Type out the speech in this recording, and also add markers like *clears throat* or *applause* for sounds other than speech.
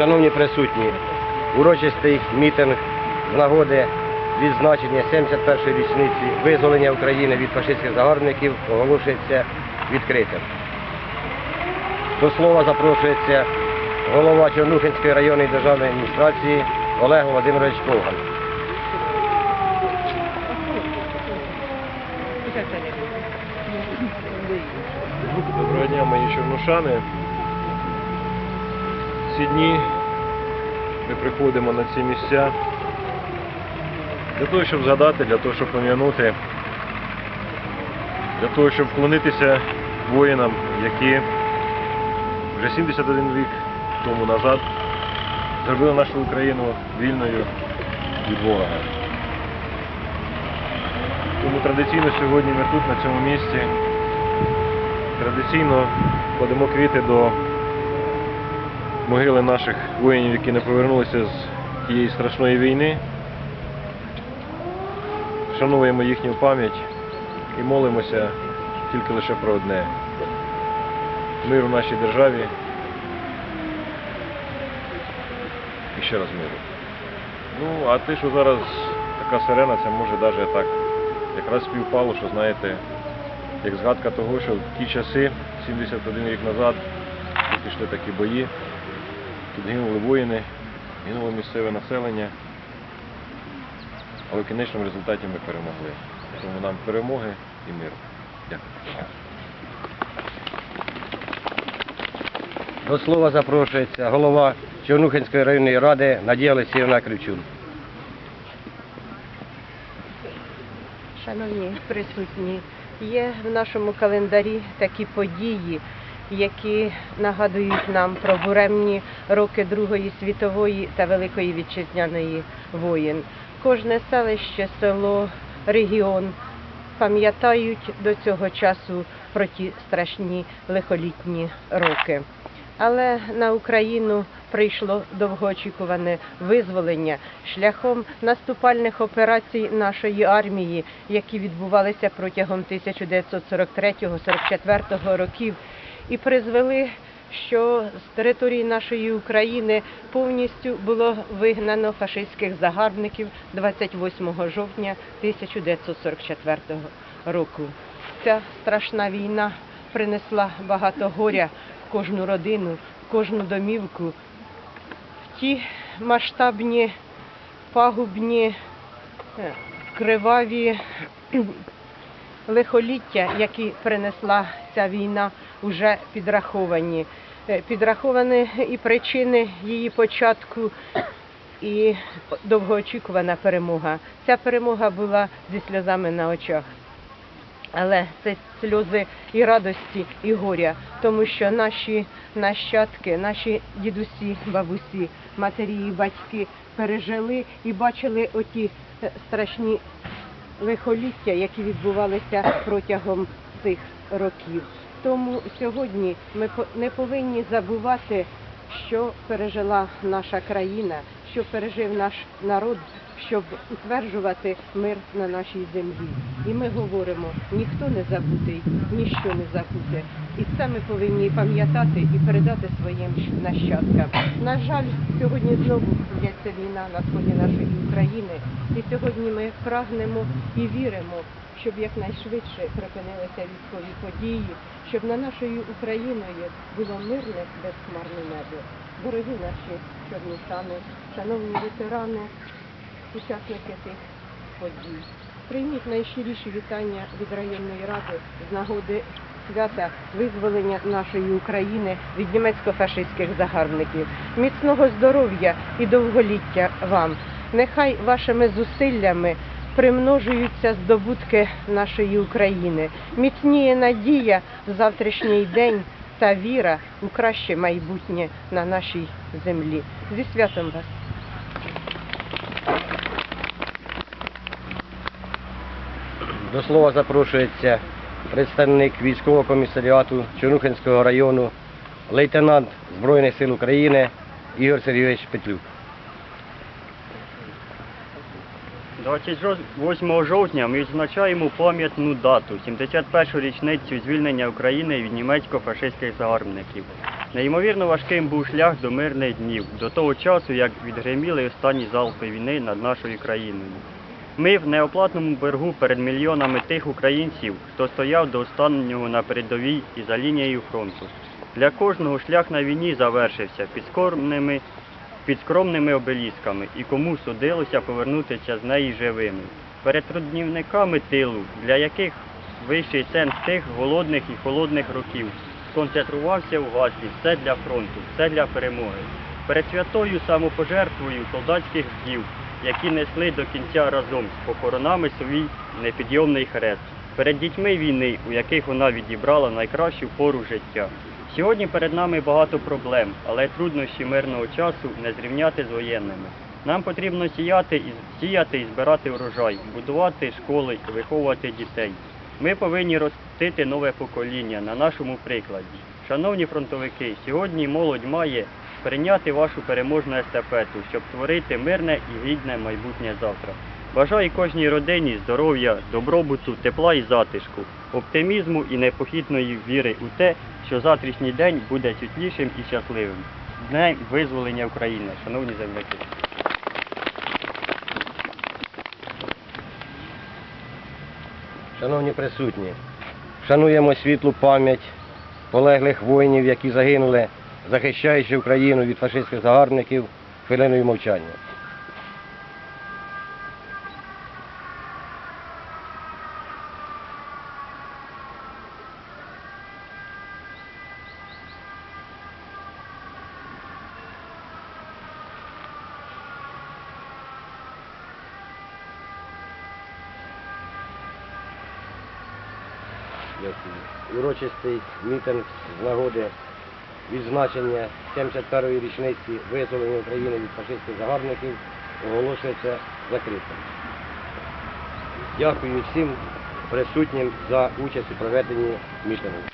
Шановні присутні, урочистий мітинг з нагоди відзначення 71-ї річниці визволення України від фашистських загарбників оголошується відкритим. До слова запрошується голова Чорнухинської районної державної адміністрації Олег Володимирович Ковган. Доброго дня, мої чорнушани. Ці дні ми приходимо на ці місця для того, щоб згадати, для того, щоб пам'янути, для того, щоб вклонитися воїнам, які вже 71 рік тому назад зробили нашу Україну вільною від ворога. Тому традиційно сьогодні ми тут, на цьому місці, традиційно кладемо квіти до могили наших воїнів, які не повернулися з тієї страшної війни. Шануємо їхню пам'ять і молимося тільки лише про одне. Мир у нашій державі. І ще раз миру. Ну, а те, що зараз така сирена, це може навіть так якраз співпало, що знаєте, як згадка того, що в ті часи, 71 рік назад, пішли такі бої, тут гинули воїни, гинуло місцеве населення, але в кінечному результаті ми перемогли. Тому нам перемоги і миру. Дякую. До слова запрошується голова Чорнухинської районної ради Надія Олексіївна Кривчун. Шановні присутні, є в нашому календарі такі події, які нагадують нам про буремні роки Другої світової та Великої вітчизняної воєн. Кожне селище, село, регіон пам'ятають до цього часу про ті страшні лихолітні роки. Але на Україну прийшло довгоочікуване визволення шляхом наступальних операцій нашої армії, які відбувалися протягом 1943-44 років, і призвели, що з території нашої України повністю було вигнано фашистських загарбників 28 жовтня 1944 року. Ця страшна війна принесла багато горя в кожну родину, в кожну домівку, в ті масштабні, пагубні, е, криваві *clears throat* лихоліття, які принесла ця війна, вже підраховані. Е, Підраховані і причини її початку, і довгоочікувана перемога. Ця перемога була зі сльозами на очах. Але це сльози і радості, і горя, тому що наші нащадки, наші дідусі, бабусі, матері і батьки пережили і бачили оті е, страшні лихоліття, які відбувалися протягом цих років. Тому сьогодні ми не повинні забувати, що пережила наша країна, що пережив наш народ, щоб утверджувати мир на нашій землі. І ми говоримо, ніхто не забутий, ніщо не забуте. І це ми повинні пам'ятати і передати своїм нащадкам. На жаль, сьогодні знову ведеться війна на сході нашої України, і сьогодні ми прагнемо і віримо, щоб якнайшвидше припинилися військові події, щоб на нашою Україною було мирне безхмарне небо. Дорогі наші чорнушани, шановні ветерани, учасники цих подій. Прийміть найщиріші вітання від районної ради з нагоди свята визволення нашої України від німецько-фашистських загарбників. Міцного здоров'я і довголіття вам. Нехай вашими зусиллями примножуються здобутки нашої України. Міцніє надія в завтрашній день та віра у краще майбутнє на нашій землі. Зі святом вас! До слова запрошується представник військового комісаріату Чорнухинського району, лейтенант Збройних сил України Ігор Сергійович Петлюк. 28 жовтня ми відзначаємо пам'ятну дату 71-ю річницю звільнення України від німецько-фашистських загарбників. Неймовірно важким був шлях до мирних днів, до того часу, як відгриміли останні залпи війни над нашою країною. Ми в неоплатному боргу перед мільйонами тих українців, хто стояв до останнього на передовій і за лінією фронту. Для кожного шлях на війні завершився під скромними, під скромними обелісками і кому судилося повернутися з неї живими. Перед трудівниками тилу, для яких вищий сенс тих голодних і холодних років сконцентрувався в гаслі все для фронту, все для перемоги. Перед святою самопожертвою солдатських вдів, які несли до кінця разом з похоронами свій непідйомний хрест, перед дітьми війни, у яких вона відібрала найкращу пору життя. Сьогодні перед нами багато проблем, але труднощі мирного часу не зрівняти з воєнними. Нам потрібно сіяти і сіяти і збирати урожай, будувати школи виховувати дітей. Ми повинні ростити нове покоління на нашому прикладі. Шановні фронтовики, сьогодні молодь має прийняти вашу переможну естафету, щоб творити мирне і гідне майбутнє завтра. Бажаю кожній родині здоров'я, добробуту, тепла і затишку, оптимізму і непохитної віри у те, що завтрашній день буде світлішим і щасливим. Днем визволення України, шановні земляки. Шановні присутні, шануємо світлу пам'ять полеглих воїнів, які загинули, захищаючи Україну від фашистських загарбників хвилиною мовчання. Дякую. Урочистий мітинг з нагоди відзначення 71-ї річниці визволення України від фашистських загарбників оголошується закритим. Дякую всім присутнім за участь у проведенні мітингу.